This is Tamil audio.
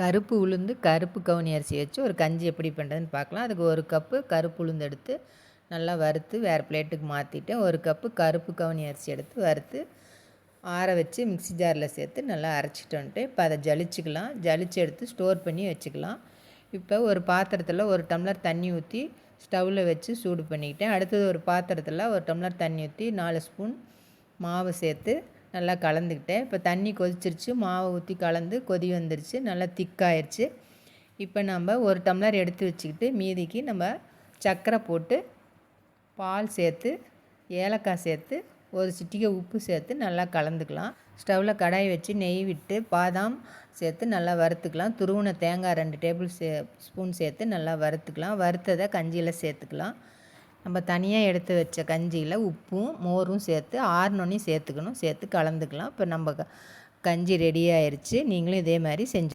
கருப்பு உளுந்து கருப்பு கவுனி அரிசி வச்சு ஒரு கஞ்சி எப்படி பண்ணுறதுன்னு பார்க்கலாம். அதுக்கு ஒரு கப்பு கருப்பு உளுந்து எடுத்து நல்லா வறுத்து வேறு பிளேட்டுக்கு மாற்றிட்டு ஒரு கப்பு கருப்பு கவுனி அரிசி எடுத்து வறுத்து ஆற வச்சு மிக்ஸி ஜாரில் சேர்த்து நல்லா அரைச்சிட்டு வந்துட்டு இப்போ அதை ஜலிச்சுக்கலாம். ஜலிச்சு எடுத்து ஸ்டோர் பண்ணி வச்சுக்கலாம். இப்போ ஒரு பாத்திரத்தில் ஒரு டம்ளர் தண்ணி ஊற்றி ஸ்டவ்வில் வச்சு சூடு பண்ணிக்கிட்டேன். அடுத்தது ஒரு பாத்திரத்தில் ஒரு டம்ளர் தண்ணி ஊற்றி நாலு ஸ்பூன் மாவு சேர்த்து நல்லா கலந்துக்கிட்டேன். இப்போ தண்ணி கொதிச்சிருச்சு. மாவை ஊற்றி கலந்து கொதி வந்துருச்சு. நல்லா திக்காயிருச்சு. இப்போ நம்ம ஒரு டம்ளர் எடுத்து வச்சுக்கிட்டு மீதிக்கு நம்ம சர்க்கரை போட்டு பால் சேர்த்து ஏலக்காய் சேர்த்து ஒரு சிட்டிகை உப்பு சேர்த்து நல்லா கலந்துக்கலாம். ஸ்டவ்வில் கடாய் வச்சு நெய் விட்டு பாதாம் சேர்த்து நல்லா வறுத்துக்கலாம். துருவின தேங்காய் ரெண்டு டேபிள் சே ஸ்பூன் சேர்த்து நல்லா வறுத்துக்கலாம். வறுத்ததை கஞ்சியில் சேர்த்துக்கலாம். நம்ம தனியாக எடுத்து வச்ச கஞ்சியில் உப்பும் மோரும் சேர்த்து ஆறுனோனையும் சேர்த்துக்கணும். சேர்த்து கலந்துக்கலாம். இப்போ நம்ம கஞ்சி ரெடி ஆயிடுச்சு நீங்களும் இதே மாதிரி செஞ்சு